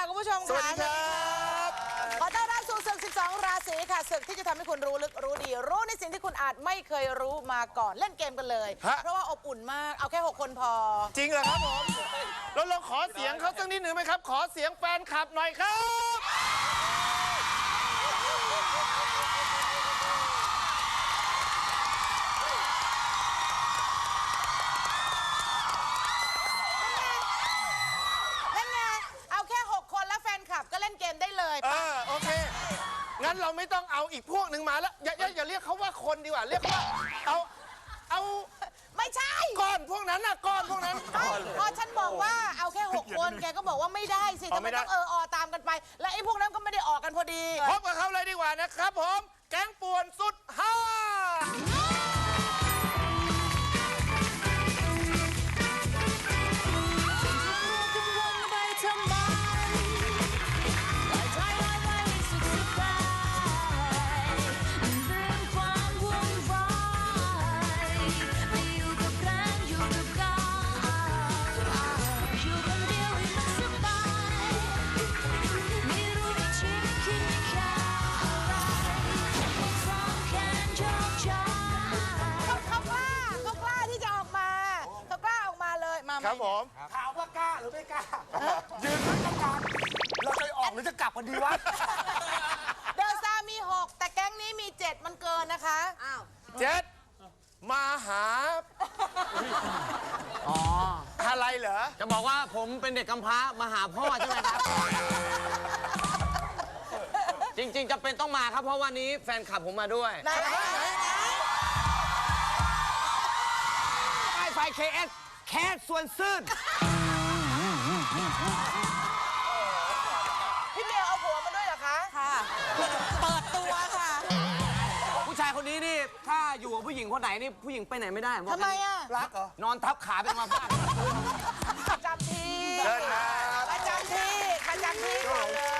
ค่ะคุณผู้ชมสวัสดีครับขอต้อนรับสู่ศึก 12 ราศีค่ะศึกที่จะทำให้คุณรู้ลึกรู้ดี รู้ในสิ่งที่คุณอาจไม่เคยรู้มาก่อนเล่นเกมกันเลย ฮะ เพราะว่าอบอุ่นมากเอาแค่ 6 คนพอ จริงเหรอครับผมเราลองขอเสียงเขาสักนิดหนึ่งไหมครับ ขอเสียงแฟนคลับหน่อยครับ ไป และไอ้พวกนั้นก็ไม่ได้ออกกันพอดี พบกับเขาเลยดีกว่านะครับผม แก๊งป่วนสุดห้า มาเลยมาครับผม ถามว่ากล้าหรือไม่กล้า ยืนไว้ตั้งนานเราจะออกหรือจะกลับกันดีวะ เดลซ่ามี 6 แต่แก๊งนี้มี 7 มันเกินนะคะ อ้าว เจ็ดมาหาอ๋ออะไรเหรอ จะบอกว่าผมเป็นเด็กกำพร้ามาหาพ่อใช่ไหมครับ จริงๆจะเป็นต้องมาครับ เพราะวันนี้แฟนคลับผมมาด้วยไหนไหนไหนไหนไฟไฟ KS แคสส่วนซื่นพี่เมียวเอาผัวมาด้วยเหรอคะค่ะ เปิดตัวค่ะ ผู้ชายคนนี้นี่ ถ้าอยู่กับผู้หญิงคนไหนนี่ผู้หญิงไปไหนไม่ได้ผมบกทำไมอะ รักเหรอนอนทับขาเป็นมาบ้านประจำที่เชิญครับ ประจำที่ประจำที่ก่อนเลย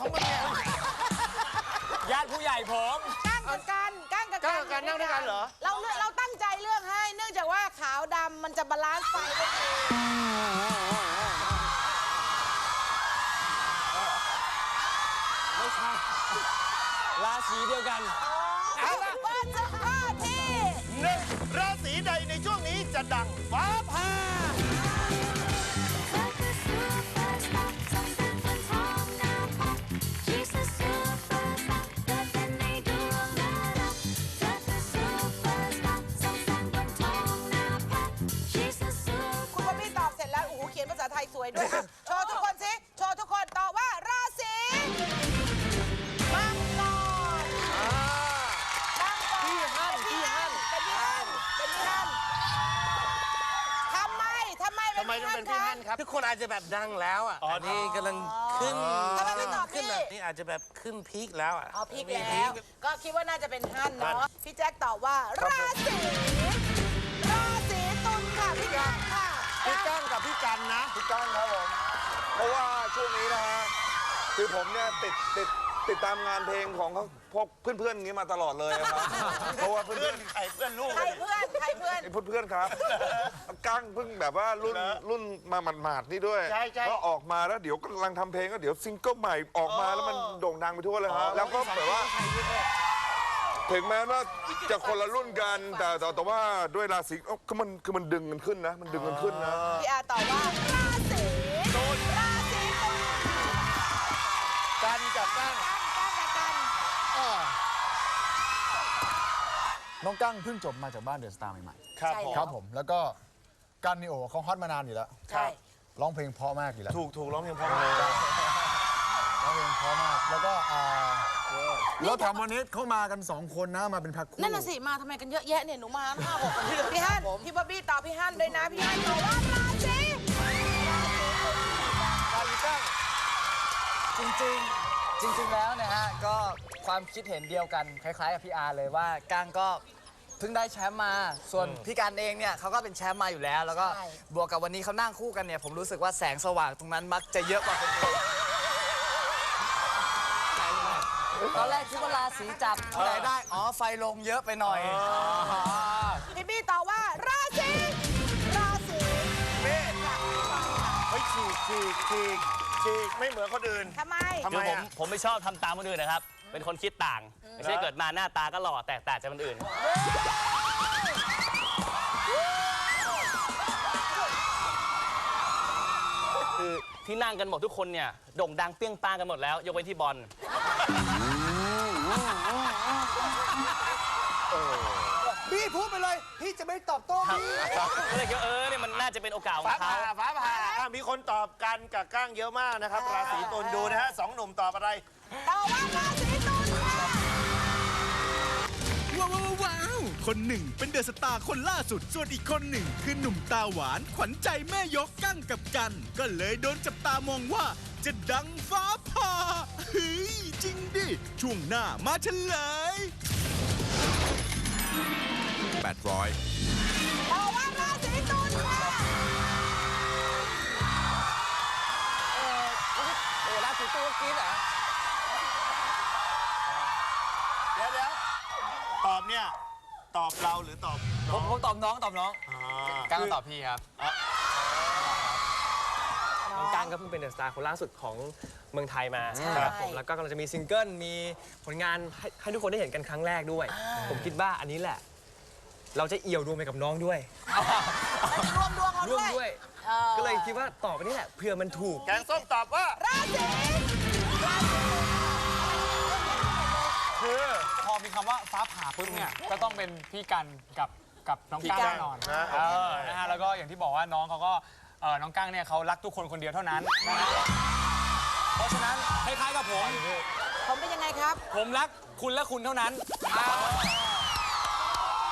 ของมันเนี่ยญาติผู้ใหญ่ผม ก้างกับกันก้างกับก้างกับกันนั่งด้วยกันเหรอ เราเลือกเราตั้งใจเลือกให้ เนื่องจากว่าขาวดำมันจะบาลานซ์ไฟได้ดีไม่ใช่ราศีเดียวกัน เอาละเปิดสักข้อที่ หนึ่งราศีใดในช่วงนี้จะดังฟ้าผ่า ด้วยอะโชว์ทุกคนสิ โชว์ทุกคนตอบว่าราศีมังกรมังกรพี่ฮั่นพี่ฮั่นเป็นพี่ฮั่นเป็นพี่ฮั่นทำไมทำไมเป็นทำไมต้องเป็นพี่ฮั่นครับทุกคนอาจจะแบบดังแล้วอะอ๋ออันนี้กำลังขึ้นทำไมไม่ตอบขึ้นพี่แบบนี้อาจจะแบบขึ้นพีคแล้วอะเอาพลิกแล้ว ก็คิดว่าน่าจะเป็นฮั่นเนาะพี่แจ็คตอบว่าราศี พี่ก้างกับพี่กันนะ พี่ก้างครับผม เพราะว่าช่วงนี้นะฮะ คือผมเนี่ยติดติดติดตามงานเพลงของเขาพวกเพื่อนๆอย่างนี้มาตลอดเลยอะครับ เพราะว่าเพื่เพื่ออนนใครเพื่อนลูก ใครเพื่อนใครเพื่อนๆไอ้เพื่อนๆครับ ก้างเพิ่งแบบว่ารุ่นเหรอรุ่นมาหมาดๆนี่ด้วยใช่ใช่ก็ออกมาแล้วเดี๋ยวกำลังทำเพลงก็เดี๋ยวซิงเกิลใหม่ออกมาแล้วมันโด่งดังไปทั่วเลยฮะ แล้วก็แบบว่า ถึงแม้ว่าจะคนละรุ่นกันแต่แต่แต่ว่าด้วยราศีเอ้าคือมันคือมันดึงกันขึ้นนะ มันดึงกันขึ้นนะ พี่อาตอบว่าราศีตุลราศีตุลกันกับก้างกันกันกันน้องกั้งเพิ่งจบมาจากบ้านเดอะสตาร์ใหม่ครับใช่ผม ๆครับผมแล้วก็กันนี่โอ้เขาฮอตมานานอยู่แล้วใช่ร้องเพลงเพราะมากอยู่แล้วถูกถูกร้องเพลงเพราะเลยร้องเพลงเพราะมากแล้วก็อ่า แล้วแถมวันนี้เขามากัน2คนนะมาเป็นแพ็คคู่นั่นน่ะสิ มาทำไมกันเยอะแยะเนี่ยหนูมาห้าหกคนพี่ฮั่นพี่บ๊อบบี้ตอบพี่ฮั่นด้วยนะ พี่ฮั่นตอบว่าราศีกันก้างจริงๆ จริง ๆ แล้วนะฮะ ก็ความคิดเห็นเดียวกันคล้ายๆ กับพี่อาร์เลยว่าก้างก็เพิ่งได้แชมป์มา ส่วนพี่การเองเนี่ยเขาก็เป็นแชมป์มาอยู่แล้ว แล้วก็บวกกับวันนี้เขานั่งคู่กันเนี่ยผมรู้สึกว่าแสงสว่างตรงนั้นมักจะเยอะกว่าคนอื่น ตอนแรกคิดว่าราศีจับที่ไหนได้ อ๋อ ไฟลงเยอะไปหน่อยพี่บี้ตอบว่าราศีราศีเมษเฮ้ยฉีกฉีกฉีกฉีกไม่เหมือนคนอื่น ทำไม ทำไมคือผมอะผมไม่ชอบทำตามคนอื่นนะครับ เป็นคนคิดต่าง ไม่ใช่เกิดมาหน้าตาก็หล่อแตกต่างจากคนอื่น คือที่นั่งกันหมดทุกคนเนี่ยโด่งดังเปรี้ยงป้างกันหมดแล้ว ยกเว้นที่บอล พี่พูดไปเลย พี่จะไม่ตอบโต้พี่ก็เลยคิดว่าเออเนี่ยมันน่าจะเป็นโอกาสของฟ้าเขาผ่าฟ้าผ่าอะมีคนตอบกันกับก้างเยอะมากนะครับ ราศีตุลดูนะฮะสองหนุ่มตอบอะไรตอบว่าราศี คนหนึ่ง เป็นเดอะสตาร์คนล่าสุด ส่วนอีกคนหนึ่ง คือหนุ่มตาหวาน ขวัญใจแม่ยกกั้งกับกัน ก็เลยโดนจับตามองว่า จะดังฟ้าผ่าเฮ้ยจริงดิ ช่วงหน้ามาเฉลย 800ตอบว่าราศีตุลค่ะโอ้ราศีตุลกินเหรอ เดี๋ยวเดี๋ยวตอบเนี่ย ตอบเราหรือตอบผน้อมงผมตอบน้องตอบน้องอ่กล้าตอบพี่ครับน้องก้างก็เพิ่งเป็นเดอะสตาร์คนล่าสุดของเมืองไทยมาใช่ ครับผมแล้วก็กำลังจะมีซิงเกิลมีผลงานให้ให้ทุกคนได้เห็นกันครั้งแรกด้วย ผมคิดว่าอันนี้แหละ เราจะเอี่ยวดวงไปกับน้องด้วยมันรวมดวงเอาร่วด้มวยด้วยออก็เลยคิดว่าตอบไปนี่แหละเผื่อมันถูก แกงส้มตอบว่า ราศีราศีคือพอ มีคำว่าฟ้าผ่าปุ๊บเนี่ยก็ต้องเป็นพี่กันกับกับน้องก้างแน่นอนนะเออนะฮะแล้วก็อย่างที่บอกว่าน้องเขาก็เออน้องก้างเนี่ยเขารักทุกคนคนเดียวเท่านั้นนะฮะเพราะฉะนั้นคล้ายๆกับผม ผมเป็นยังไงครับ ผมรักคุณและคุณเท่านั้นอ่า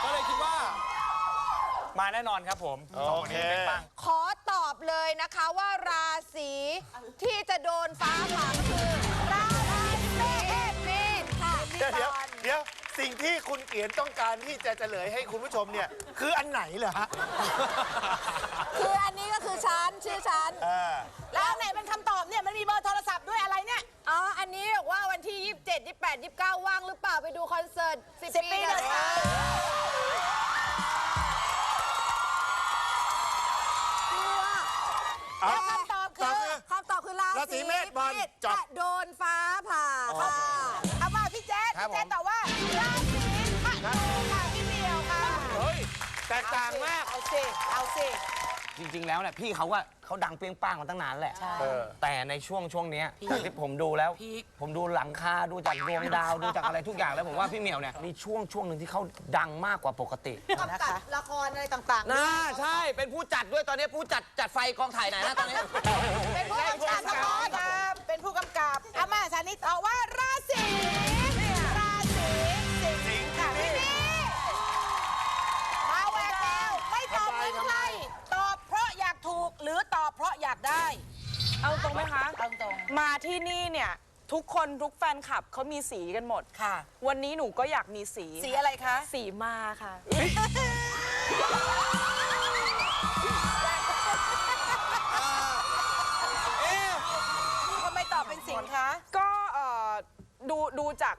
ก็เลยคิดว่า มาแน่นอนครับผมสองคนนี้เป็นปัง ขอตอบเลยนะคะว่าราศีที่จะโดนฟ้าผ่าก็คือรา เดี๋ยวเดี๋ยวสิ่งที่คุณเกียนต้องการที่จะเฉลยให้คุณผู้ชมเนี่ย คืออันไหนเหรอฮะ คืออันนี้ก็คือฉันชื่อฉันเออ แล้วไหนเป็นคำตอบเนี่ยมันมีเบอร์โทรศัพท์ด้วยอะไรเนี่ย อ๋อ อันนี้บอกว่าวันที่ 27 28 29 ว่างหรือเปล่าไปดูคอนเสิร์ต10 10ปีปีเดเดอะอะสสตาตาร์ร์แล้วคำตอบคือคำตอบคือราราศีเมษบอลจบจะโดนฟ้าผ่าค่ะ เอามาพี่แจ๊ดพี่แจ๊ดตอบว่าราศีมะนูค่ะพี่เหมียวค่ะเฮ้ยแตกต่างมาก เอาสิเอาสิจริง ๆ แล้วเนี่ยพี่เขาก็เขาดังเปรี้ยงป้างมาตั้งนานแหละ เออ แต่ในช่วงช่วงเนี้ยจากที่ผมดูแล้ว ผมดูหลังคาดูจากดวงดาว ดูจากอะไรทุกอย่างแล้วผมว่าพี่เหมียวเนี่ยมีช่วงช่วงหนึ่งที่เขาดังมากกว่าปกติกำกับละครอะไรต่างๆ น่าใช่เป็นผู้จัดด้วยตอนนี้ผู้จัดจัดไฟกองถ่ายไหนนะตอนนี้ เป็นผู้กำกับละครครับ เป็นผู้กำกับอามาชานิตอบว่าราศี รือตอบเพราะอยากได้ เอาตรงไหมคะเอาตรงมาที่นี่เนี่ยทุกคนทุกแฟนคลับเขามีสีกันหมด ค่ะ วันนี้หนูก็อยากมีสีสีอะไรคะสีมาค่ะ ทำไมตอบเป็นสิงห์คะ ก็เอ่อดูดูจาก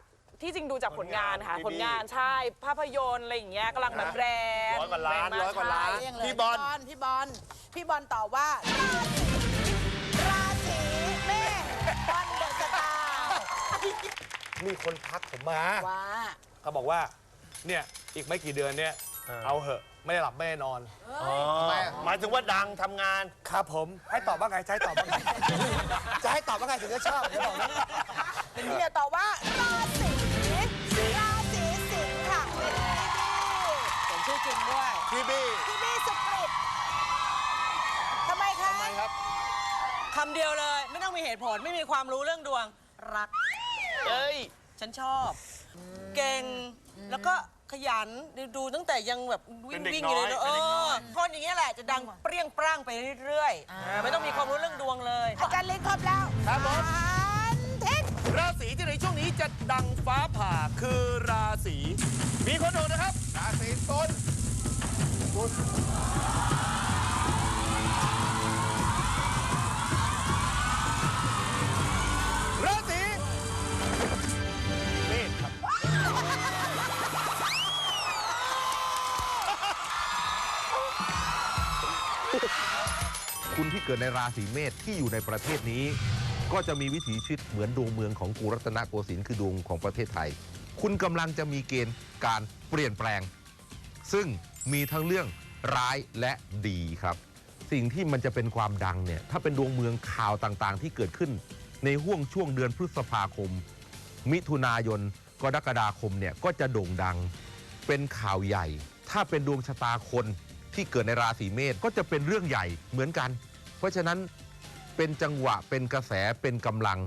ที่จริงดูจากผลงานค่ะ ผผลลงางานน ใช่ ภาพยนตร์อะไรอย่างเงี้ยกำลังแบบแรงร้อยกว่าล้านแงมร้อยกว่าล้าน ใช่เรียงเลยพี่บอล พี่บอล พี่บอลตอบว่าราศีราศีเมษบอลเดอะสตาร์มีคนทักผมมาว่าเขาบอกว่า เนี่ย อีกไม่กี่เดือนเนี่ย เอาเหอะ ไม่ได้หลับไม่ได้นอนหมายถึงว่าดังทำงาน ครับผม ให้ตอบว่าไงจะให้ตอบว่าไง จะให้ตอบว่าไงถึงจะชอบจะบอกนะ พี่เหมียวตอบว่าราศี ชื่อจริงด้วย พี่บี้พี่บี้สุกฤตทำไมคะทำไมครับคำเดียวเลยไม่ต้องมีเหตุผลไม่มีความรู้เรื่องดวงรัก เอ้ย ฉันชอบ เก่ง แล้วก็ขยันดูตั้งแต่ยังแบบวิ่เป็นงเด็กวิ่งน้ออยยู่เลยนะเอเป็นเด็กน้ออยคนอย่างเงี้ยแหละจะดังเปรี้ยงปร้างไปเรื่อยๆ ไม่ต้องมีความรู้เรื่องดวงเลย อาจารย์ลิงครบแล้ว ครับผมเทค ราศีที่ในช่วงนี้จะดังฟ้าผ่าคือราศีมีคนดูนะครับ ราศีตุลตุลราศีเมษครับ คุณที่เกิดในราศีเมษที่อยู่ในประเทศนี้ ก็จะมีวิถีชีวิตเหมือนดวงเมืองของกรุงรัตนโกสินทร์คือดวงของประเทศไทย คุณกำลังจะมีเกณฑ์การเปลี่ยนแปลง ซึ่งมีทั้งเรื่องร้ายและดีครับ สิ่งที่มันจะเป็นความดังเนี่ยถ้าเป็นดวงเมืองข่าวต่างๆ ที่เกิดขึ้น ในห่วงช่วงเดือนพฤษภาคม มิถุนายนกรกฎาคมเนี่ยก็จะโด่งดังเป็นข่าวใหญ่ ถ้าเป็นดวงชะตาคนที่เกิดในราศีเมษก็จะเป็นเรื่องใหญ่เหมือนกัน เพราะฉะนั้น เป็นจังหวะเป็นกระแสเป็นกำลัง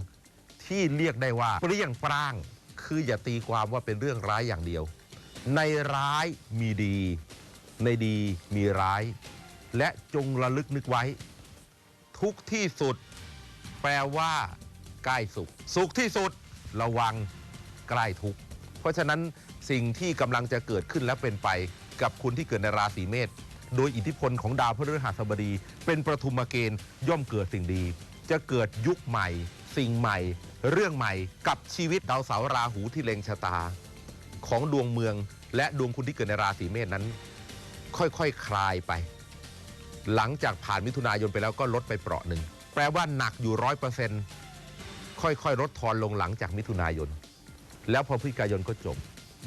ที่เรียกได้ว่าเปรี้ยงปร้างคืออย่าตีความว่าเป็นเรื่องร้ายอย่างเดียว ในร้ายมีดี ในดีมีร้าย และจงระลึกนึกไว้ ทุกที่สุด แปลว่าใกล้สุข สุขที่สุดระวังใกล้ทุกเพราะฉะนั้นสิ่งที่กำลังจะเกิดขึ้นและเป็นไปกับคุณที่เกิดในราศีเมษ โดยอิทธิพลของดาวพฤหัสบดี เป็นประทุมเกณฑ์ย่อมเกิดสิ่งดี จะเกิดยุคใหม่ สิ่งใหม่ เรื่องใหม่กับชีวิตดาวเสาราหูที่เล็งชะตา ของดวงเมืองและดวงคุณที่เกิดในราศีเมษนั้น ค่อยๆคคลายไป หลังจากผ่านมิถุนายนไปแล้วก็ลดไปเปราะหนึ่งแปลว่าหนักอยู่ร้อยเปอร์เซ็นต์ค่อยๆลดทอนลงหลังจากมิถุนายน แล้วพอพฤศจิกายนก็จบ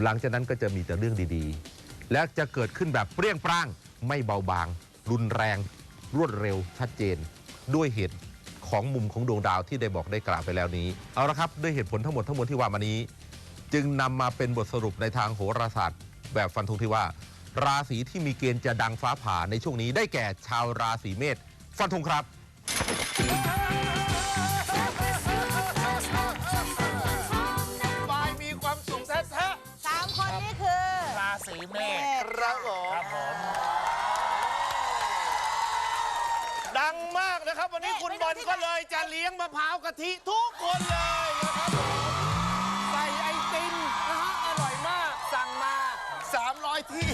หลังจากนั้นก็จะมีแต่เรื่องดีๆ และจะเกิดขึ้นแบบเปรี้ยงปร้าง ไม่เบาบาง รุนแรง รวดเร็วชัดเจน ด้วยเหตุของมุมของดวงดาวที่ได้บอกได้กล่าวไปแล้วนี้ เอาละครับ ด้วยเหตุผลทั้งหมดทั้งมวลที่ว่ามานี้ จึงนำมาเป็นบทสรุปในทางโหราศาสตร์ แบบฟันธงที่ว่า ราศีที่มีเกณฑ์จะดังฟ้าผ่าในช่วงนี้ได้แก่ชาวราศีเมษฟันธงครับบายมีความสุขแท้สามคนนี้คือราศีเมษๆครับผม นะครับ วันนี้คุณบอลก็เลยจะเลี้ยงมะพร้าวกะทิทุกคนเลยนะครับผมใส่ไอติมนะฮะอร่อยมากสั่งมา 300 ที่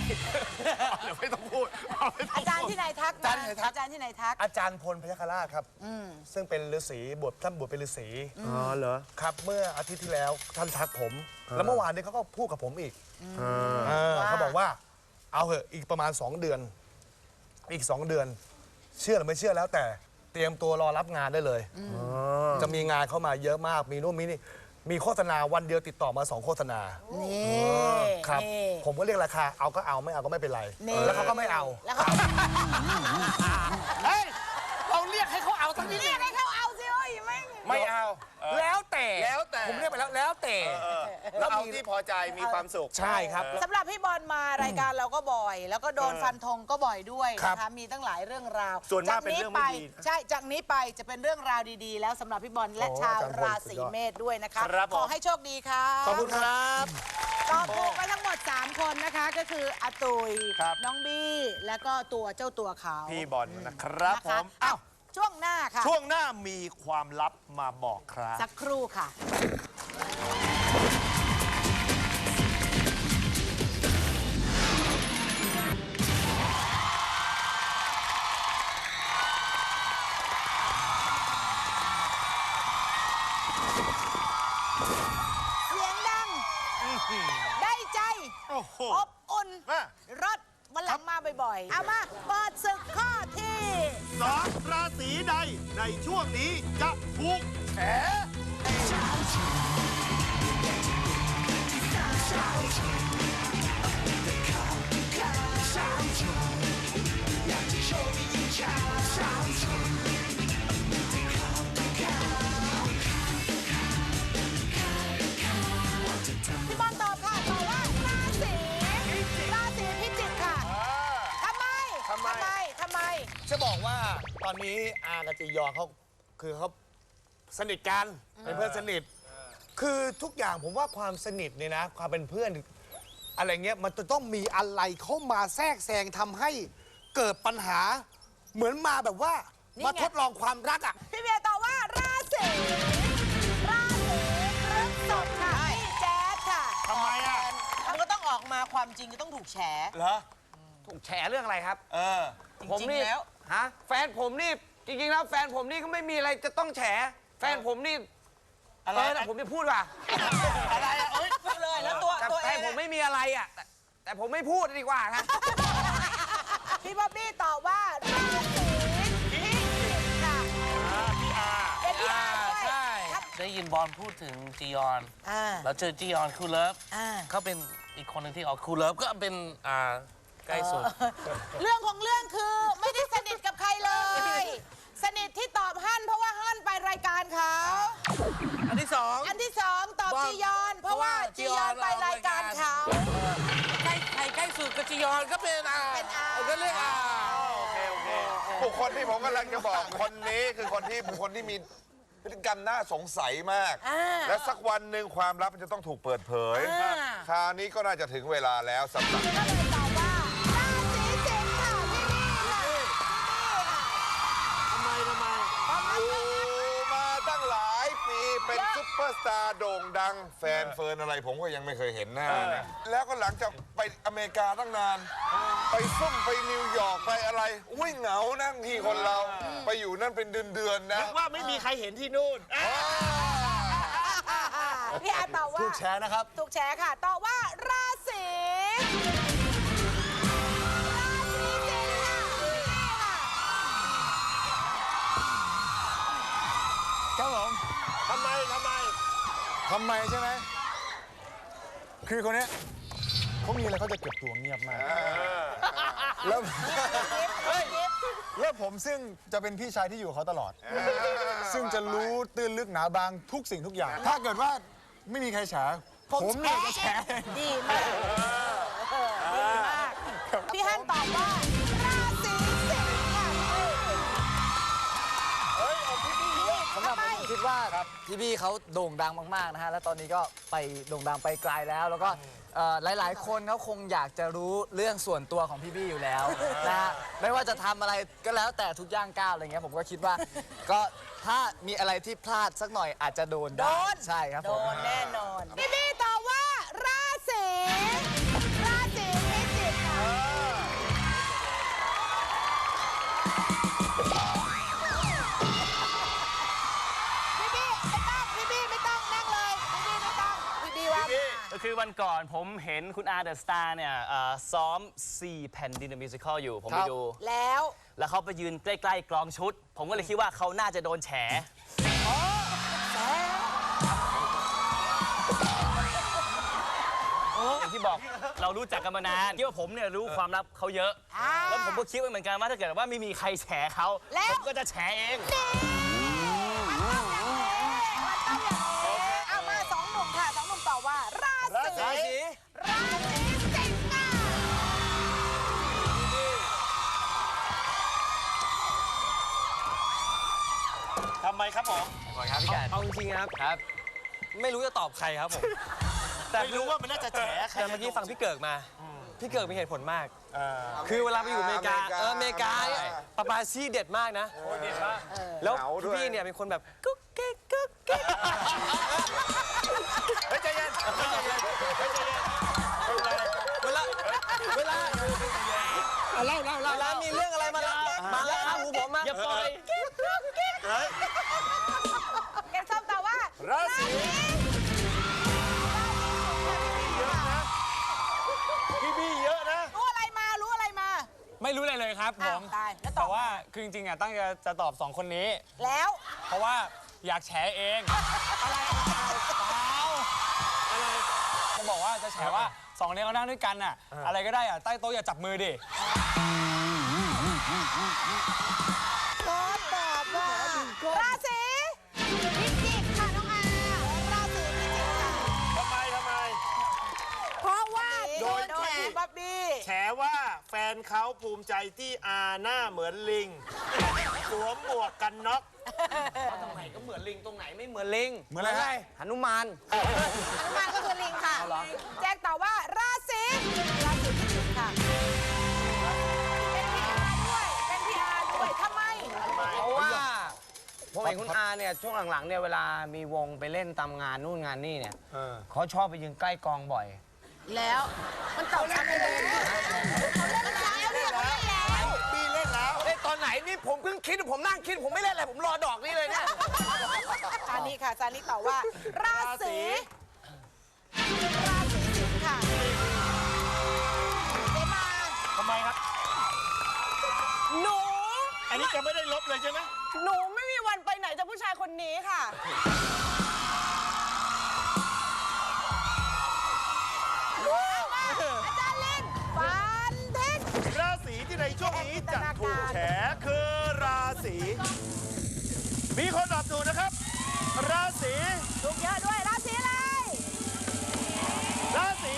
เดี๋ยวไม่ต้องพูดไม่ต้อางจารย์พูดที่ไหนทักอาจารย์ไหนทัก อาจารย์ที่ไหนทัก อาจารย์พลพยัคฆราชครับอืมซึ่งเป็นฤาษีบวชท่านบวชเป็นฤาษีอ๋อเหรอครับ เมื่ออาทิตย์ที่แล้วท่านทักผม แล้วเมื่อวานนี้เขาก็พูดกับผมอีกเออว่า เขาบอกว่า เอาเหอะอีกประมาณ 2 เดือน อีก 2 เดือน เชื่อหรือไม่เชื่อแล้วแต่เต รียมตัวรอรับงานได้เลย จะมีงานเข้ามาเยอะมาก มีนู่นมีนี่ มีโฆษณาวันเดียวติดต่อมาสองโฆษณา นี่ครับ นี่ผมก็เรียกราคา เอาก็เอาไม่เอาก็ไม่เป็นไร นี่แล้วเขาก็ไม่เอา แล้วเขาเฮ้ย เราเรียกให้เขาเอาทั้งนี้เรียกให้เขาเอาสิโอ้ยไม่ ไม่เอาแล้วแต่แล้วแต่ ผมเรียกไปแล้วแล้วแต่แล้วเอาที่พอใจมีความสุข ใช่ครับ สำหรับพี่บอลมารายการเราก็บ่อย แล้วก็โดนเออฟันธงก็บ่อยด้วยครับ นะคะมีตั้งหลายเรื่องราวส่วนมากจเป็นเรื่องไปไม่ดีนะใช่จากนี้ไปจะเป็นเรื่องราวดีๆ แล้วสำหรับพี่บอลและโอ้ชาวอาจารย์พลราสุศีดยอดเมษด้วยนะคะครับผม ขอให้โชคดีค่ะขอบคุณครับ ตอบถูกไปทั้งหมด 3 คนนะคะก็คืออาตุยครับ น้องบี้แล้วก็ตัวเจ้าตัวเขาพี่บอลนะครับนะผคะม อ้าว ช่วงหน้าค่ะ ช่วงหน้ามีความลับมาบอกครับ สักครู่ค่ะ เสียงดัง ได้ใจ โอ้โหอบอุ่นมารถ วันหลังมาบ่อยๆ เอามาเปิดศึกข้อที่สองราศีใดในช่วงนี้จะถูกแฉ อนนี้อากับจียอนเขาคือเขาสนิทกันเป็นเพื่อนสนิท คือทุกอย่างผมว่าความสนิทเนี่ยนะ ความเป็นเพื่อน อะไรเงี้ยมันจะต้องมีอะไรเข้ามาแทรกแซงทำให้เกิดปัญหา เหมือนมาแบบว่า นี่ไง มาทดลองความรักอะ พี่เบียร์ตอบว่าราศีราศีพฤษภค่ะพี่แจ๊ดค่ะทำไมอะ มันก็ต้องออกมาความจริงจะต้องถูกแฉ เหรอถูกแฉเรื่องอะไรครับ เออผมจริงนี่ๆแล้ว ฮะ แฟนผมนี่จริงๆแล้วแฟนผมนี่ก็ไม่มีอะไรจะต้องแฉ แฟนผมนี่อะไร เออแต่ผมจะพูดว่ะอะไรอะเอ้ยพูดเลยแล้วตัวแต่ตัวแฟเอนงผมไม่มีอะไรอะแต่แต่ผมไม่พูดดีกว่าครับพี่บ๊อบบี้ตอบว่าราศีพิจิกพี่อาร์ด้วยใช่ครับได้ยินบอลพูดถึงจียอน อ่าแล้วเจอจียอนคูลเลิฟอ่า เขาเป็นอีกคนหนึ่งที่ออกคูลเลิฟก็เป็นอ่าใกล้สุด เรื่องของเรื่องคือไม่ได้ สนิทที่ตอบฮั่นเพราะว่าฮั่นไปรายการเขาอันที่สองอันที่สองตอบว่าจียอนเพราะว่าเพราะว่าจียอนไปรายการเขาใกล้ใครใกล้สุดก็จียอนก็เป็นอ่าเป็นอาก็เรียกอ่าโอเคโอเคบุคคลที่ผมกำลังจะบอกคนนี้คือคนที่บุคคลที่มีพฤติกรรมน่าสงสัยมากอ่าและสักวันหนึ่งความลับมันจะต้องถูกเปิดเผยอ่าคราวนี้ก็น่าจะถึงเวลาแล้วสำหรับ เป็นซุปเปอร์สตาร์โด่งดัง แฟนเฟิร์นอะไรผมก็ยังไม่เคยเห็นหน้านะแล้วก็หลังจากไปอเมริกาตั้งนาน ไปซุ่มไปนิวยอร์กไปอะไร อุ้ยเหงานั่งที่คนเรา ไปอยู่นั่นเป็นเดือนๆนะนึกว่าไม่มีใครเห็นที่นู่นอะพี่อาร์ตอบว่าถูกแชร์นะครับ ถูกแชร์ค่ะตอบว่าราศีราศีสิงค์ค่ะพี่นี่ค่ะครับผม ทำไมทำไมทำไมใช่ไหม คือคนเนี้ยเขามีอะไรเขาจะเก็บตัวเงียบมาก แล้ว แล้วผมซึ่งจะเป็นพี่ชายที่อยู่กับเขาตลอด ซึ่งจะรู้ตื้นลึกหนาบางทุกสิ่งทุกอย่าง ถ้าเกิดว่าไม่มีใครแฉผมเนี่ยจะแฉเอง ดีมาก คิดว่าพี่บี้เขาโด่งดังมากๆนะฮะและตอนนี้ก็ไปโด่งดังไปไกลแล้ว แล้วก็เอ่อหลาย ๆ คนเขาคงอยากจะรู้เรื่องส่วนตัวของพี่บี้อยู่แล้วนะฮะไม่ว่าจะทำอะไรก็แล้วแต่ทุกย่างก้าวอะไรเงี้ยผมก็คิดว่า ก็ถ้ามีอะไรที่พลาดสักหน่อยอาจจะโดนโดได้นใช่ครับโดผมนแน่นอน พี่บี้ต คือวันก่อนผมเห็นคุณอาเดอะสตาร์เนี่ยเอ่อซ้อม 4 แผ่นดินมิวสิคลอยู่ ผมไปดู แล้ว แล้วเขาไปยืนใกล้ๆกลองชุด ผมก็เลยคิดว่าเขาน่าจะโดนแฉ อย่างที่บอกเรารู้จักกันมานานคิดว่าผมเนี่ยรู้ความลับเขาเยอะ อ่าแล้วผมก็คิดไว้เหมือนกันว่าถ้าเกิดว่าไม่มีใครแฉเขาแล้ว ผมก็จะแฉเองมัน ทำไมครับผมเอาจริงๆครับครับ ไม่รู้จะตอบใครครับผมไม่รู้ว่ามันน่าจะแฉใครแต่เมื่อกี้ฟังพี่เกิกมา พี่เกิกมีเหตุผลมากเออคือเวลาไปอยู่อเมริกาอเมริกา เอออเมริกาเนี่ยปาปาซี่เด็ดมากนะ เด็ดมาก แล้วเหงาด้วยพี่เนี่ยเป็นคนแบบกุ๊กกิ๊กกุ๊กกิ๊กเฮ้ยใจเย็นใจเย็นเฮ้ยใจเย็นไม่เป็นไรเวลาเวลาเล่าเล่าเวเล่าลามีเรื่องอะไรมาแล้วมาแล้วข้ามหูผมมาอย่าปล่อยแกงส้มต อบว่าราศีพี่บี้เยอะนะ รู้อะไรมา รู้อะไรมา ไม่รู้อะไรเลยครับผอ้าวมตายแล้วตแต่อบว่าคือจริงๆอะตั้งใจจะตอบสองคนนี้ แล้ว เพราะว่าอยากแฉเองอะไรเปล่าอะไรจะบอกว่าจะแฉว่าสองเนี้เขานั่งด้วยกันอะ อะไรก็ได้อะใต้โต๊ะอย่าจับมือดิขอตอบว่าราศี นนแฉแฉบ๊อบบี้แฉว่าแฟนเขาภูมิใจที่อาหน้าเหมือนลิงสวมหมวกกันน็อกตรงไหนก็เหมือนลิงตรงไหนไม่เหมือนลิงเหมือนอะไรฮะหนุมานอนุมานก็คือลิงค่ะ แจ้งตอบว่าราศีราศีพิจิกค่ะ เป็นพีอาร์ด้วย เป็นพีอาร์ด้วยทำไม เพราะว่าผมเห็นคุณอาเนี่ยช่วงหลังๆเนี่ยเวลามีวงไปเล่นตามงานนู่นงานนี่เนี่ยเขาชอบไปยืนใกล้กองบ่อย แล้ว มันตอบทำไมเลยเขาเล่นแล้วเนี่ยเขาเล่นแล้วบี้เล่นแล้วเล่นตอนไหนนี่ผมเพิ่งคิดผมนั่งคิดผมไม่เล่นอะไรผมรอดอกนี่เลยเนี่ยซานิค่ะซานิตอบว่า ราศีราศีสิงค์ค่ะเจมาทำไมครับ หนู อันนี้จะไม่ได้ลบเลยใช่ไหมหนูไม่มีวันไปไหนสัยจะผู้ชายคนนี้ค่ะ ช่วงนี้จะถูกแฉคือราศีมีคนตอบถูกนะครับ ราศีถูกเยอะด้วยราศีอะไรราศี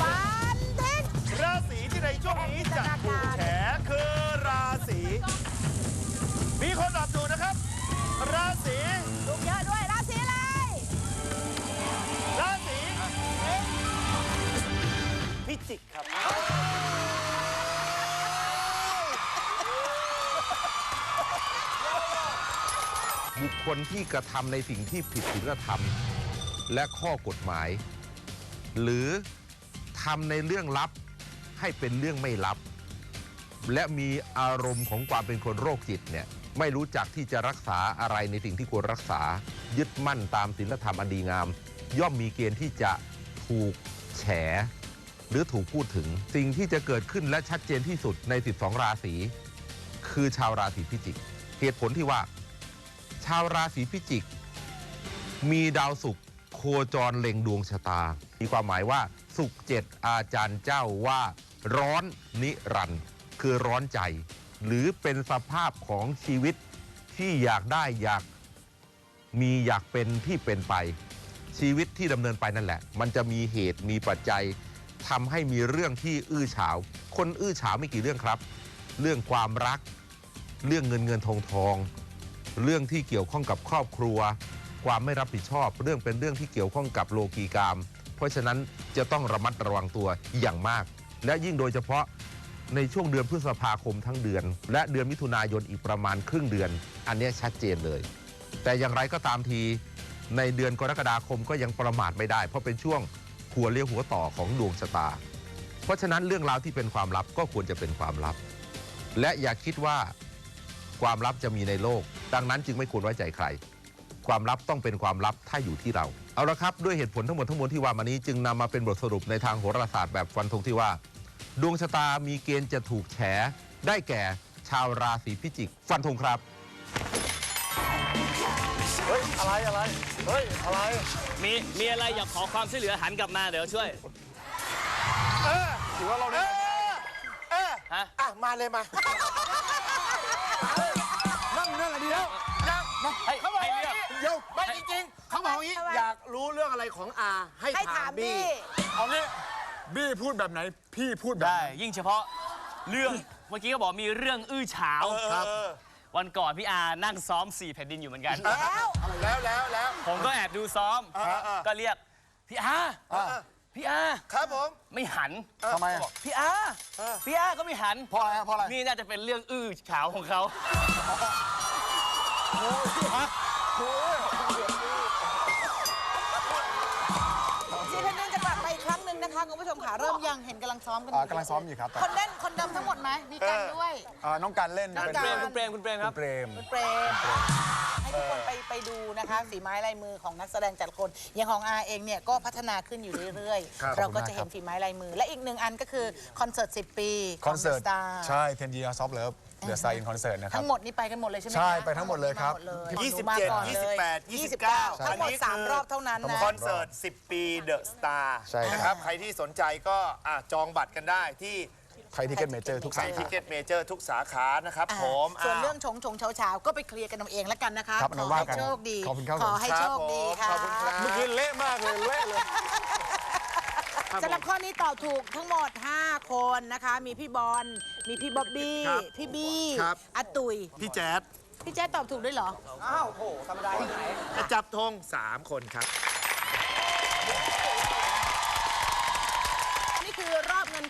ฟันทิ้งราศีที่ในช่วงนี้จะถูกแฉ พิจิกครับ บุคคลที่กระทำในสิ่งที่ผิดศีลธรรม และข้อกฎหมาย หรือทำในเรื่องลับให้เป็นเรื่องไม่ลับ และมีอารมณ์ของความเป็นคนโรคจิตเนี่ยไม่รู้จักที่จะรักษาอะไรในสิ่งที่ควรรักษา ยึดมั่นตามศีลธรรมอันดีงาม ย่อมมีเกณฑ์ที่จะถูกแฉ หรือถูกพูดถึงสิ่งที่จะเกิดขึ้นและชัดเจนที่สุดใน12ราศีคือชาวราศีพิจิกเหตุผลที่ว่า ชาวราศีพิจิกมีดาวศุกร์โคจรเล็งดวงชะตา มีความหมายว่าศุกร์เจ็ดอาจารย์เจ้าว่าร้อนนิรันด์คือร้อนใจ หรือเป็นสภาพของชีวิตที่อยากได้อยากมีอยากเป็นที่เป็นไป ชีวิตที่ดำเนินไปนั่นแหละ มันจะมีเหตุมีปัจจัย ทำให้มีเรื่องที่อื้อฉาว คนอื้อฉาวไม่กี่เรื่องครับ เรื่องความรัก เรื่องเงินเงินทองทอง เรื่องที่เกี่ยวข้องกับครอบครัว ความไม่รับผิดชอบ เรื่องเป็นเรื่องที่เกี่ยวข้องกับโลกีกรรมเพราะฉะนั้นจะต้องระมัดระวังตัวอย่างมาก และยิ่งโดยเฉพาะในช่วงเดือนพฤษภาคมทั้งเดือน และเดือนมิถุนายนอีกประมาณครึ่งเดือน อันนี้ชัดเจนเลย แต่อย่างไรก็ตามทีในเดือนกรกฎาคมก็ยังประมาทไม่ได้ เพราะเป็นช่วง หัวเลี้ยวหัวต่อของดวงชะตา เพราะฉะนั้นเรื่องราวที่เป็นความลับก็ควรจะเป็นความลับ และอย่าคิดว่าความลับจะมีในโลก ดังนั้นจึงไม่ควรไว้ใจใคร ความลับต้องเป็นความลับถ้าอยู่ที่เรา เอาละครับด้วยเหตุผลทั้งหมดทั้งมวลที่ว่ามานี้จึงนำมาเป็นบทสรุปในทางโหราศาสตร์แบบฟันธงที่ว่า ดวงชะตามีเกณฑ์จะถูกแฉได้แก่ชาวราศีพิจิก ฟันธงครับ เฮ้ย อะไร อะไร เฮ้ย อะไร มีมีอะไรอยากขอความช่วยเหลือหันกลับมาเดี๋ยวช่วยถือว่าเราเนี่ยฮะ อะ มาเลยมา นั่งนั่งอันนี้แล้วให้เขาบอกให้ว่าเลือก เดี๋ยวไม่จริงๆเขาบอกอย่างนี้ อยากรู้เรื่องอะไรของอาให้ให้ถาถามมบี้บี้เอางี้บี้พูดแบบไหน พี่พูดแบบได้ไหนยิ่งเฉพาะเรื่อง เมื่อกี้ก็บอกมีเรื่องอื้อฉาวครับ วันก่อนพี่อานั่งซ้อม4แผ่นดินอยู่เหมือนกัน แล้วแล้วแล้วแล้วผมก็แอบดูซ้อมเออเออก็เรียกพี่อาอะพี่อาครับผมไม่หันทำไมอะบอกพี่อาพี่อาก็ไม่หันเพราะอะไรเพราะอะไรนี่น่าจะเป็นเรื่องอื้อฉาวของเขาซี ผู้ชมค่ะเริ่มยังเห็นกำลังซ้อมกันออ่ายู่กำลังซ้อมอยู่ครับคนเล่นคนเดิมทั้งหมดไหมมีกันด้วย อ่าน้องการเล่นน้องเป็นการ คุณเปรมคุณเปรมครับเปรม คุณเปรมให้ทุกคนไปไปดูนะคะฝีไม้ลายมือของนักแสดงแต่ละคนอย่างของอาเองเนี่ยก็พัฒนาขึ้นอยู่เรื่อยครับ ๆ เราก็ขอบคุณมากจะเห็นครับฝีไม้ลายมือ และอีกหนึ่งอันก็คือคอนเสิร์ต 10 ปีขคอองนเสิร์ต The Star ใช่เทนดีซอฟเลิฟเดอะสไตล์อินคอนเสิร์ตนะครับ ทั้งหมดนี่ไปกันหมดเลยใช่ไหมใช่คะไปทั้งหมดเลยครับ มาหมดเลย27มาก่อนเลย28 29ทั้งหมด3รอบเท่านั้นนะ คอนเสิร์ต 10 ปีเดอะสตาร์ใช่ครับ นะครับ ใครที่สนใจก็อะจองบัตรกันได้ที่ไทยทิเก็ตเมเจอร์ทุกไทสายขาทิเก็ตเมเจอร์ทุกสาขานะครับอ่าผมส่วนอ้าวเรื่องชงชงเช้าเช้าๆก็ไปเคลียร์กันเอาเองแล้วกันนะคะครับขเอาอว่าให้กันโชคดีขอบคุณครับ ขอให้ครับโชคดีค่ะผมขอบคุณครับ เมื่อกี้เละมากเลยเละเลย สำหรับข้อนี้ตอบถูกทั้งหมด 5 คนนะคะ มีพี่บอลมีพี่บ๊อบบี้ครับพี่บี้ครับ อาตุยพี่แจ๊ดพี่แจ๊ดตอบถูกด้วยเหรออ้าวโหธรรมดาที่ไหนจะจับธง3 คนครับ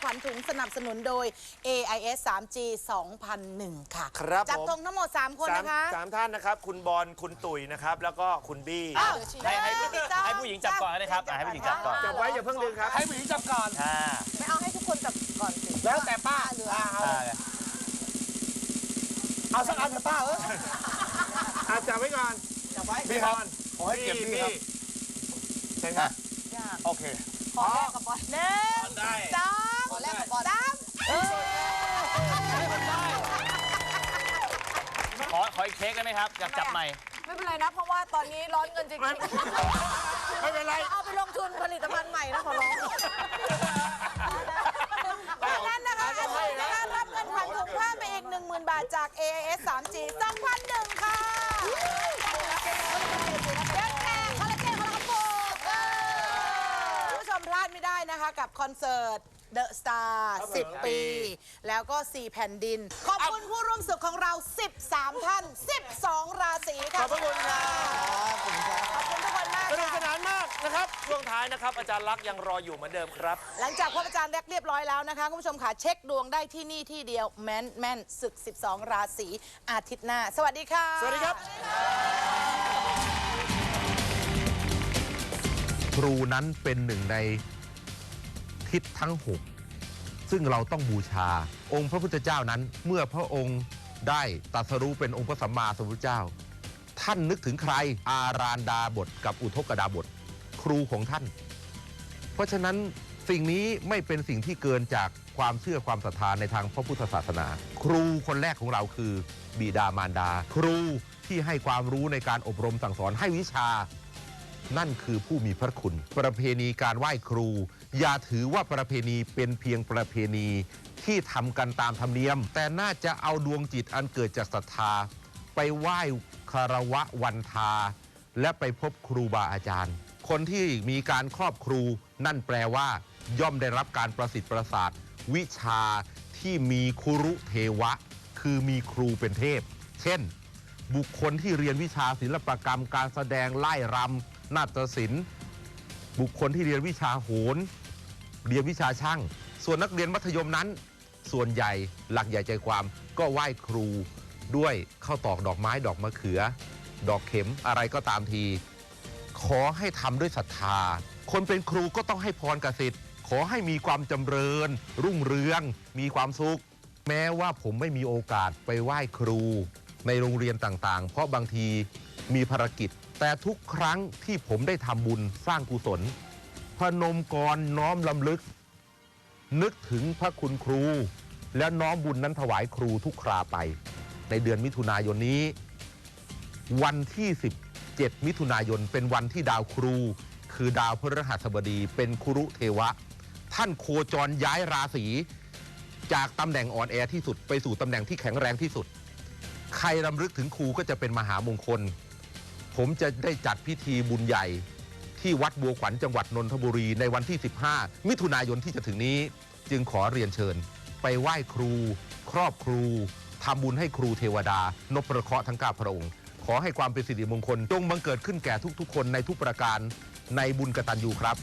ขวัญถุงสนับสนุนโดย AIS 3G 2001 ค่ะครับจับผม ธงทั้งหมด 3 คนสามนะคะสามท่านนะครับ คุณบอลคุณตุ๋ยนะครับ แล้วก็คุณบี้อ้าวให้ให้หนึ่งสองให้ผู้หญิงจับก่อนก็ได้ครับอะให้ผู้หญิงจับก่อน จับไว้อย่าเพิ่งดึงครับ ให้ผู้หญิงจับก่อน อ่าไม่เอาให้ทุกคนจับก่อนสิแล้วแต่ป้าเหลืออ่าเอาสักอันเถอะป้าเอออาจับไว้ก่อน จับไว้พี่ครับขอให้เก็บพี่ครับ เชิญครับโอเค ขอแรกกับบอลหนึ่งได้ สอง อแรกกับอลสามขอขออีกเค้กได้ไหมครับอยากจับใหม่ ไม่เป็นไรนะ เพราะว่าตอนนี้ร้อนเงินจริงๆไม่เป็นไร เอาไปลงทุนผลิตภัณฑ์ใหม่นะขอร้องดังนั้นนะคะอาทิตย์นะคะรับเงินขวันถุงผ้าไปอีก 10,000 บาทจาก AIS 3G 2001 ค่ะยังแจกคอลลาเจนคอลลาเจนคุณผู้ชมพลาดไม่ได้นะคะกับคอนเสิร์ต The Star 10 ปี แล้วก็ 4 แผ่นดิน ขอบคุณผู้ร่วมศึกของเรา 13 ท่าน 12 ราศีค่ะขอบพระคุณครับ ขอบคุณทุกคนมากสนุกสค่ะ นานมากนะครับ ช่วงท้ายนะครับ อาจารย์ลักษณ์ยังรออยู่เหมือนเดิมครับ หลังจากพบอาจารย์แรกเรียบร้อยแล้วนะคะคุณผู้ชมค่ะเช็คดวงได้ที่นี่ที่เดียวแม่นแม่นศึก 12 ราศีอาทิตย์หน้า สวัสดีค่ะ สวัสดีครับ ครูนั้นเป็นหนึ่งใน ทิศทั้งหกซึ่งเราต้องบูชา องค์พระพุทธเจ้านั้น เมื่อพระองค์ได้ตรัสรู้เป็นองค์พระสัมมาสัมพุทธเจ้า ท่านนึกถึงใครอารานดาบทกับอุทกดาบท ครูของท่าน เพราะฉะนั้นสิ่งนี้ไม่เป็นสิ่งที่เกินจากความเชื่อความศรัทธาในทางพระพุทธศาสนา ครูคนแรกของเราคือบิดามารดา ครูที่ให้ความรู้ในการอบรมสั่งสอนให้วิชา นั่นคือผู้มีพระคุณ ประเพณีการไหว้ครู อย่าถือว่าประเพณีเป็นเพียงประเพณีที่ทำกันตามธรรมเนียม แต่น่าจะเอาดวงจิตอันเกิดจากศรัทธา ไปไหว้คารวะวันทา และไปพบครูบาอาจารย์ คนที่มีการครอบครูนั่นแปลว่า ย่อมได้รับการประสิทธิ์ประสาท วิชาที่มีครุเทวะ คือมีครูเป็นเทพ เช่น บุคคลที่เรียนวิชาศิลปกรรม การแสดงไล่รำนาฏศิลป์ บุคคลที่เรียนวิชาโหร เรียนวิชาช่าง ส่วนนักเรียนมัธยมนั้น ส่วนใหญ่หลักใหญ่ใจความก็ไหว้ครูด้วยข้าวตอกดอกไม้ดอกมะเขือ ดอกเข็มอะไรก็ตามที ขอให้ทำด้วยศรัทธา คนเป็นครูก็ต้องให้พรกสิทธิ์ขอให้มีความจำเริญ รุ่งเรือง มีความสุข แม้ว่าผมไม่มีโอกาสไปไหว้ครู ในโรงเรียนต่างๆ เพราะบางทีมีภารกิจ แต่ทุกครั้งที่ผมได้ทำบุญสร้างกุศล พนมกรน้อมลำลึก นึกถึงพระคุณครู และน้อมบุญนั้นถวายครูทุกคราไป ในเดือนมิถุนายนนี้ วันที่ 17 มิถุนายนเป็นวันที่ดาวครู คือดาวพฤหัสบดีเป็นครุเทวะ ท่านโคจรย้ายราศีจากตำแหน่งอ่อนแอที่สุดไปสู่ตำแหน่งที่แข็งแรงที่สุด ใครรำลึกถึงครูก็จะเป็นมหามงคล ผมจะได้จัดพิธีบุญใหญ่ ที่วัดบัวขวัญจังหวัดนนทบุรีในวันที่ 15 มิถุนายนที่จะถึงนี้ จึงขอเรียนเชิญ ไปไหว้ครู ครอบครูทำบุญให้ครูเทวดานพประเคราะห์ทั้งเก้าพระองค์ ขอให้ความเป็นสิริมงคลจงบังเกิดขึ้นแก่ทุกๆ คนในทุกประการในบุญกตัญญูครับ